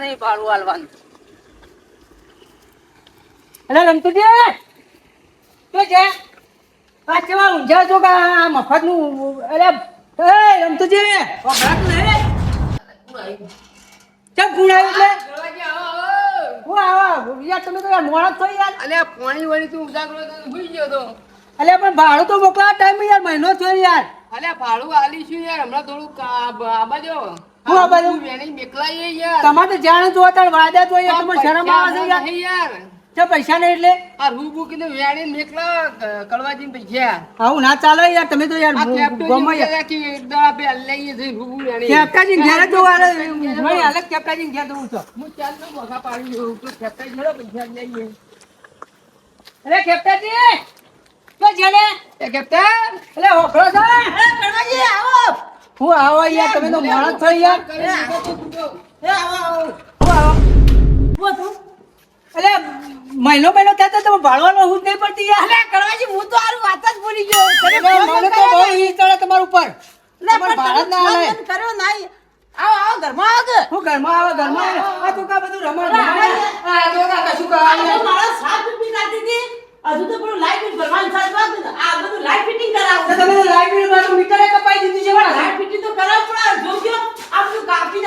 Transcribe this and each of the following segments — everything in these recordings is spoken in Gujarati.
નહીં ભાડું આલવાનું અરે રમતુજી શું છે? આ કેવા ઊંઝા છો કે આ મફતનું અરે એ રમતુજી વપરાતું નહીં ચમ ગુણ આવ્યું એટલે? હું આવા યાર તમે તો યાર મોડા છો યાર? અલ્યા પાણી વળી તું ઉજાગરો તો ભૂઈ ગયો તો. અલ્યા પણ ભાડું તો મોકલા ટાઈમ યાર મહિનો થયો યાર. અલ્યા ભાડું આલીશું યાર હમણાં થોડું આબા જો હું તમારે તો જાણે તો અત્યારે વાદા તો યાર તમને શરમ આવે છે યાર. નહીં પૈસા નહીં એટલે? આ રૂબુ કીધું વેણી મેકલા ક- પૈસા. આવું ના ચાલે યાર તમે તો યાર કેપ્ટન યાર કે એક દાડા લઈએ જઈ રૂબુ વેણી. કેપ્ટાજી ઘેર જ જવું હાલે નહીં કેપ્ટાજી ઘેર જવું છો. હું ચાલ તો મોઘા પાડી દઉં તો ખેપતા જોડે પૈસા લઈએ. અરે કેપ્ટાજી તો જેને એ કેપ્ટન એટલે હોખરો છે અરે કણવાજી આવો! હું આવો યાર તમે તો માણસ છો યાર. આવો આવો. આવો. અલે મહિનો મહિનો થતો તમે ભાડવાનો હું જ નહીં પડતી યાર. અલે કણવાજી હું તો આરું વાત જ ભૂલી ગયો. મને તો બહુ ઈ ચડે તમારા ઉપર. ના જ ના આલે કર્યો નહીં. આવો આવો ઘરમાં આવો હું ઘરમાં આવો ઘરમાં આવે. આ તું કા બધું રમણ આ તો કા કશું કા આ તો મારા સાત પીપી કાઢી હતી હજુ તો પેલું લાઈટ બિલ ભરવાનું સાત વાત આ બધું લાઈટ ફિટિંગ તો તમે લાઈટ બિલમાં મીટરે કપાઈ દીધું છે લાઈટ ફિટિંગ તો જોજો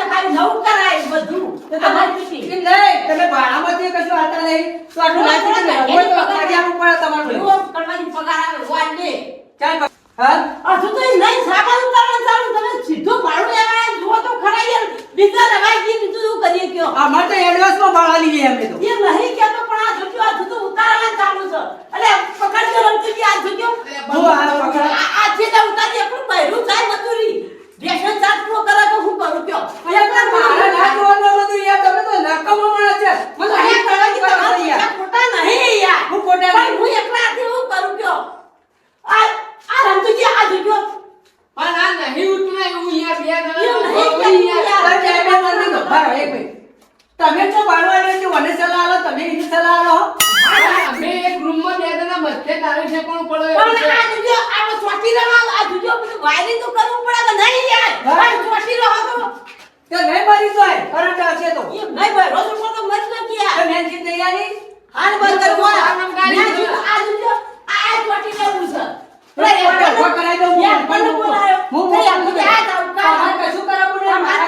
ખાલી નવું કરાય બધું તો આ તમે ફિટિંગ એમ નહીં તમે ભાડામાંથી કશું આલતા નહીં તો આટલું લાઈટ બિલ હોય તો કાઢી આપવું પડે તમારું કરવાની પગાર આવે હોય ને ચાલ હા હજુ તો એ નહીં સામાન ઉતારવાનું ચાલુ તમે સીધું ભાડું લેવા જુઓ તો ખરા યાર બીજા રવાઈ ગઈ બીજું શું કરીએ કયો અમારે તો એડવાન્સમાં ભાડા લઈએ અમે તો એ નહીં કહેતો પણ આ જોજો આ જુદું ઉતારવાનું ચાલુ છે અલે પકડજો રમતુજી આ જોજો હું આ પકડ આ આ જે ના ઉતારી આપણું બૈરું જાય મજૂરી રેશન ચાર્જ પૂરો કરે તો હું કરું કયો અહીંયા તો મારે ના જોવાનું બધું યાર તમે તો નકામો માણસ છે મને અહીંયા અહીંયા કરવા કરવા યાર ખોટા નહીં યાર હું ખોટા પણ હું એકલા હાથે હું કરું કયો આ આ રમતુજી આ જોજો પણ આ નહીં ઉઠવે એવું યાર બે એવું જણા નહીં યાર યાર. તમે એમાં નથી તો બરાબર એક મિનિટ તમે તો ભાડવા લે છે મને સલાહ આલો તમે એને સલાહ આલો અમે એક રૂમમાં બે જણા બધે તારે ઠેકાણું પડે. પણ આ જોજો આ ચોટી રહો આ જોજો બધું વાયરિંગ તો કરવું પડે કે નહીં યાર. આ ચોટી રહો તો તે નહીં મરી જાય કરંટ આવશે તો. નહીં ભાઈ રોજ તો મરી ન યાર. તમે એની તૈયારી? હાલ બંધ કરવો આ જોજો આ ચોટી રહેવું છે. પણ કરાઈ દઉં? હું. બોલાયો. હું નહીં, આ કશું કરાવવું નહીં, મારે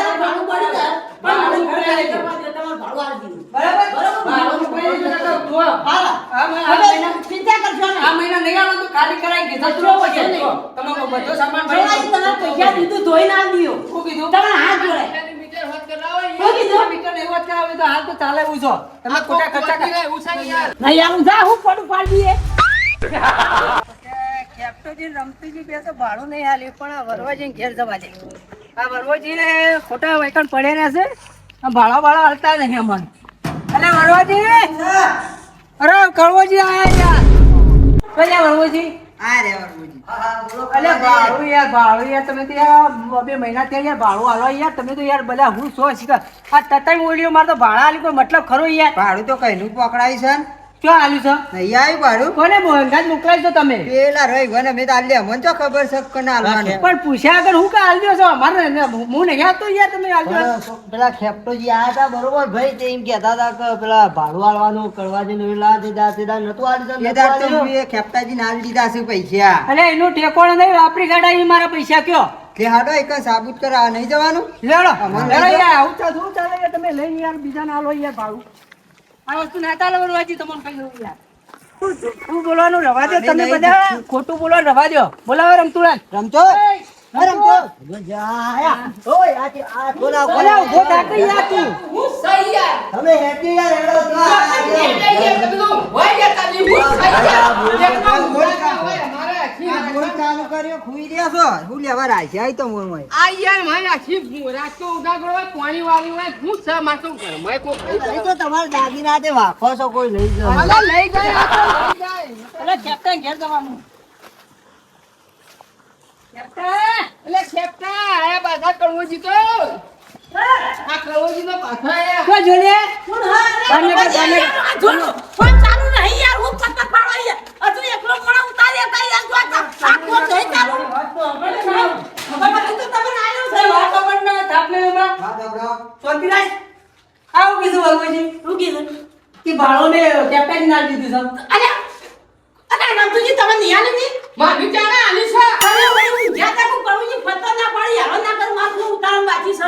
ખર્ચા વધી કર રહે, ઉછાળી યાર નહીં આવું જા હું પડું પાડી દઈએ કેપ્ટનજી રમતીજી બે તો ભાડું નહીં હાલ્યું પણ આ વરવાજી ઘેર જવા દે. આ વરવાજી ને ખોટા વૈકણ પડ્યા રહ્યા છે. આ ભાડા ભાડા હાલતા નહીં અમને. અરે વરવાજી! અરે કળવોજી આયા. યાર કયા વરવાજી અલે ભાડું યાર ભાડું યાર તમે તો યાર બે મહિના થયા યાર ભાડું હાલો યાર તમે તો યાર બધા હું સો આ તતાઈ મારે તો ભાડા કોઈ મતલબ ખરો યાર? ભાડું તો કઈનું પકડાય છે ને? ક્યાં છે? આવ્યું ભાડું કોને મોહનગાજ મોકલાય છો તમે. પેલા રહી ગયો મેં આલ્યા. મને તો ખબર છે કે ના આલવાનું. પણ પૂછ્યા આગળ હું કા હાલ છો? અમારે હું નહીં આવતો યાર તમે હાલ પેલા ખેપટોજી આયા હતા બરોબર ભાઈ તે એમ કહેતા હતા કે પેલા ભાડું આલવાનું કડવાજી ને નતું આલ્યું એ તો આલ્યું. દીધા છે પૈસા. અલે એનું ટેકોણ નહીં વાપરી કાઢા ઈ મારા પૈસા કયો? કે હાડો એક સાબુત કરાવવા નહીં જવાનું? લેડો. લેડો લઈ યાર આવું ચાલ શું ચાલે તમે લઈને યાર બીજા ના લો યાર ભાડું. આ વસ્તુ ના ચાલે વરવાજી તમને કઈ દઉં યાર. શું બોલવાનું? રવા દો તમે બધા. ખોટું બોલવાનું? રવા દો બોલાવો રમતુરા રમતો હા, રમતો ઓય, આ આ ખોલા, અલે ખોલા. ઊભો યાર તું. હું સહી યાર તમે હેઠી યાર હેડો તો આ એ યાર, તમે તો હોય યાર તારી, હું સહી યાર. એકમાં બોલ, ઊભા હોય, ચાલુ કર્યો ખુઈ રહ્યા છો? હું લેવા રાખ્યા આઈ તો મોર મોય. આ યાર મારે આખી રાતો ઉડાગરો હોય પાણી વાળી હોય હું છે મારે શું કરે મેં એ તો તમારા દાદીના તે વાખો છો કોઈ લઈ જાઓ. અલા લઈ જાય આ લઈ જાય. અલે કેપ્ટન ઘેર જવાનું. કેપ્ટન એટલે ખેપતા આયા પાછા કડવોજી તો. આ કડવોજી તો પાછા આયા. કોઈ જોડે? હું? હા બંને બંને. ફોન ચાલુ નહીં યાર હું પત્તા પાડવા યાર હજુ એકલો મોડા ઉતારી કઈ યાર જો આ આ ફોન નહીં ચાલુ ખબર નથી તો તમે આયો છે વાત ખબર ના થાપ લે એમાં હા દબરાવ શાંતિરાજ આવું કીધું વરવાજી શું કીધું કે ભાડો ના દીધું છે. અરે અરે રમતુજી તમે નિહાળી ની મારી ચાને આલી છે. અરે ઓય જ્યાં તક કરુજી ફતો ના પાડી હાલો ના કર મારું ઉતારણ બાકી છે.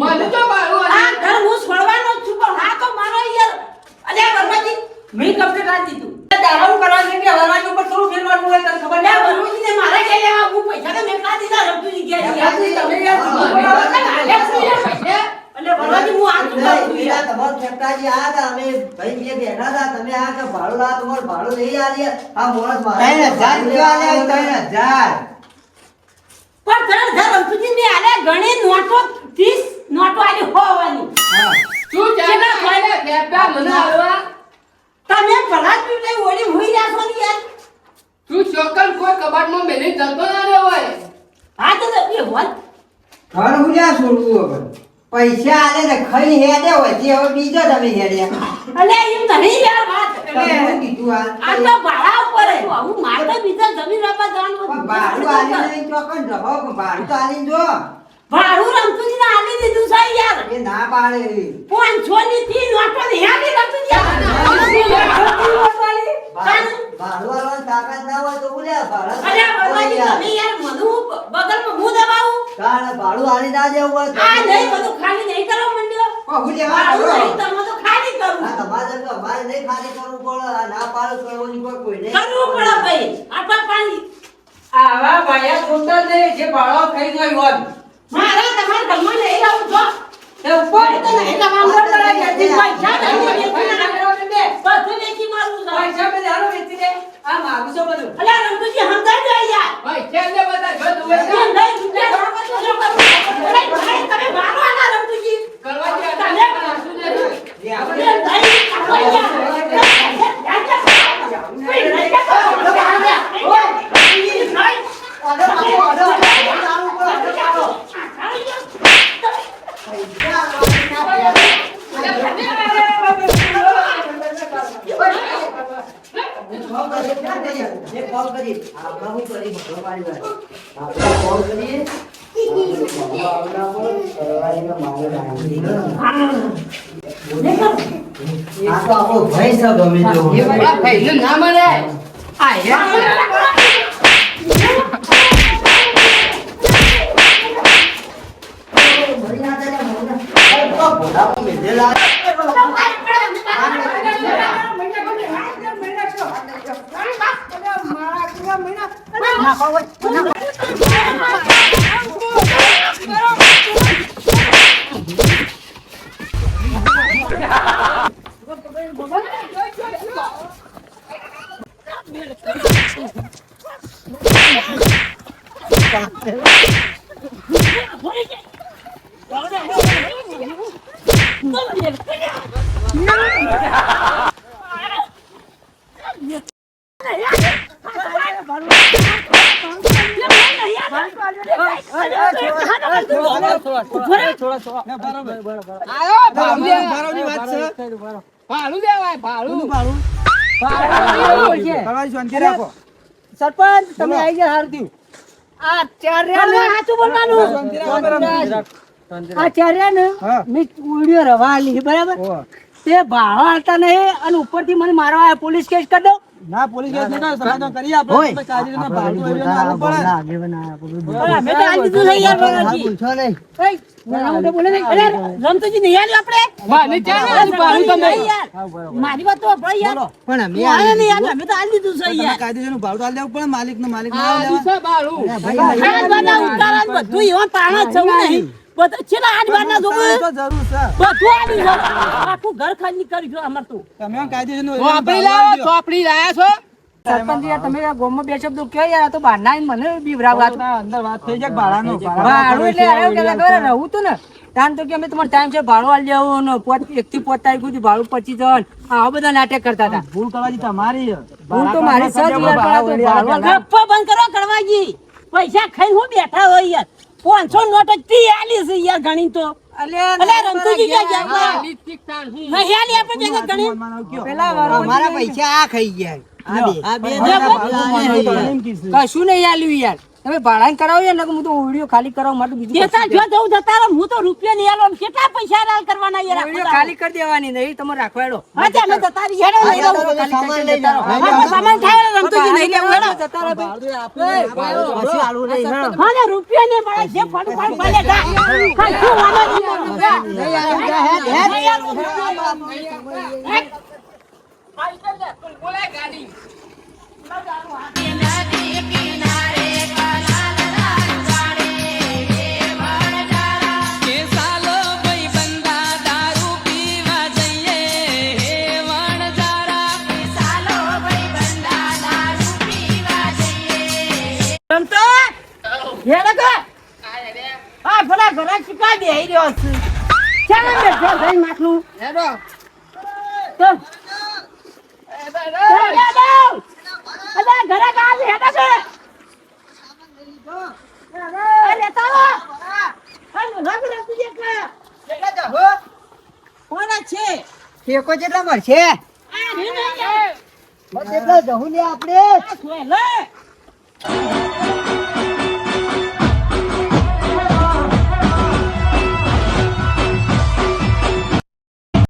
મને તો બારું આ ઘર હું છોડવાનો છું પણ હા તો મારો યાર. અરે વર્માજી મેં કમ્પ્લીટ આ દીધું. દારૂ કરવા છે કે વરવાજી ઉપર થોડું ફેરવાનું હોય તને ખબર ના વર્માજી ને મારે કે લેવા? હું પૈસા તો મેં કાઢી દીધા રમતુજી ગયા યાર તમે યાર છે. એટલે વર્માજી હું આ શું કરું છું પેલા યાર તમારા હતા, અમે ભાઈ બે બેઠા હતા, તમે આ કે ભાડું લાવો, તમારું ભાડું નહીં આલીએ. આ માણસ મારા ત્રણ રૂપિયા આલ્યા, ત્રણ હજાર. પણ ત્રણ હજાર ને આલે ઘણી નોટો 30 નોટો આલી હોવાની હા. તું ચાને આલ્યા ખેપા મને આલવા તમે ભલા જ પીવડે ઓલી હોઈ રહ્યા છો ને યાર તું ચોકન કોઈ કબાટમાં મેલી જતો ના રહ્યો હોય હા તો એ હોત ઘર જ્યાં છોડવું હવે. પૈસા આલે ને ખાઈ હેડે હોય તે હવે બીજો તમે હેડ્યા અલે એમ નહીં યાર વાત. કીધું આ? તો ભાડા ઉપર હતું હું માર તો બીજા જમીન રાખવા જવાનું હતું. ભાડું આલીને નહીં ચોકન રહો, ભાડું તો આલી જો. ભાડું રમતુજી ને આલી દીધું છે યાર. એ ના પાડે. પણ છોની થી નોટો ને આલી રમતુજી ભાડું આલવાની તાકાત ના હોય તો બોલ્યા, ભાડા અરે ભગવાનજી યાર. તમે યાર મને બગલ બગલમાં હું દબાવું? તાણે ભાડું આલી ના દેવું હોય આ નહીં બધું ખાલી નહીં કરવા માંડ્યો. હુલ્યા ભાડું કરો. નહીં તમે તો ખાલી કરું. આ તમારે તો અમારે નહીં ખાલી કરવું પડે. આ ના પાડો કરવાની કોઈ કોઈ નહીં. કરવું પડે ભાઈ. આપા પાણી આવા ભાયા જ નહીં, જે ભાડો ખાઈ ગયો હોય. મારા તમાર ઘરમાં નહીં આવું જો એ ઉપર તો નહીં તમામ કરતા જલ્દી પૈસા નહીં બધું વેચી મારું પૈસા પેલા હારો વેચી દે. આ માગું છું બધું. અલ્યા રમતુજી સમજાઈ યાર. લે બધા? જો નહીં તમે મારો આના રમતુજી. કરવા દે દે અરે, નહીં, આપણે યાર. કોઈ નહીં કહેતો. ઓય, નહીં, નહીં. ફોન કરી ક્યાં કરીએ? કરી આપણે શું કરી. ભગવા આપણે ફોન કરીએ. આપણે પર મેલેલા. આયો ભાડું દે ભાડું દેવાય ભાડું સરપંચ તમે આવી ગયા હાર થયું આ ચાર રહ્યા ને સાચું બોલવાનું આ મારવા પોલીસ ને મેં ઉડ્યો આવ્યા. પોલીસ કેસ કરી દઉં પણ અમે તો આલી દીધું છે યાર બાલાજી. પૂછો નહીં. એય, નાના મોટા બોલે નહીં. અરે, રમતુજી નહીં આલ્યું આપણે? ચાને આલી ભાડું તમે. નહીં મારી વાત તો ભાઈ યાર. પણ અમે તું નહીં યાર અમે તો આલી દીધું છે યાર. આલી છે ભાડું આજ બારના ઉતારા બધું એવા તાણા છે, નહીં. બધું આજ બારના છે. આખું ઘર ખાલી કર્યું છે અમાર તો. ચોપડી લાવો ચોપડી લાયા છો? સરપંચ યાર તમે આ બે શબ્દો કહો યાર તો બહારના આવીને મને બીવરાવ વાત. ભાડું એટલે આવ્યો કે ખબર રહું તું ને? તાન તો કે અમે તમારે ટાઈમ છે ભાડું આલી જવું ને પોત એક થી પોત તારીખ સુધી ભાડું પચી જવાનું આવા બધા નાટક કરતા હતા. ભૂલ તો મારી સર યાર ભાડું બંધ કરો કરવાજી. પૈસા ખાઈ હું બેઠા હોય યાર. પાંચસો નોટ જ પી આલી છે યાર ગણી તો. અલ્યા, અલ્યા રમતુજી ક્યાં ગયા? આલી તાણ હું. નહીં આલી આપણે ભેગા ગણી. પેલા વારો પૈસા આ ખાઈ ગયા. આ બે. બે. કશું નહીં આલ્યું યાર. તમે ભાડાને કરાવો ને હું તો ઓડિયો ખાલી કરાવવા માટે બીજું કેતા જો જવું જતા રહો હું તો રૂપિયા નહીં આલો કેટલા પૈસા હાલ કરવાના યાર ઓડિયો ખાલી કરી દેવાની નહીં તમે રાખવાડો હા તે અમે જતા રહી હેડો લઈ લઉં. સામાન લઈ જાઓ. હા, સામાન ખાય ને રમતુજી નહીં લેવું હેડો. જતા રહો ભાઈ. પછી આલુ નહીં, હા. ને રૂપિયા ને મળે જે ફળ ફળ ભલે જા. ખાલી શું વાંધો નહીં મળે. નહીં આલુ, જા, હેડ, ગાડી ના. હેડ. બોલાય ગાડી ઘણા બેહી રહ્યો છે. ચાલો ને, જો માટલું. હેડો તો. તો ઘરે કાલ હેડો છે. અરે, તારો. કોના છે? મળશે જહુ લે આપણે.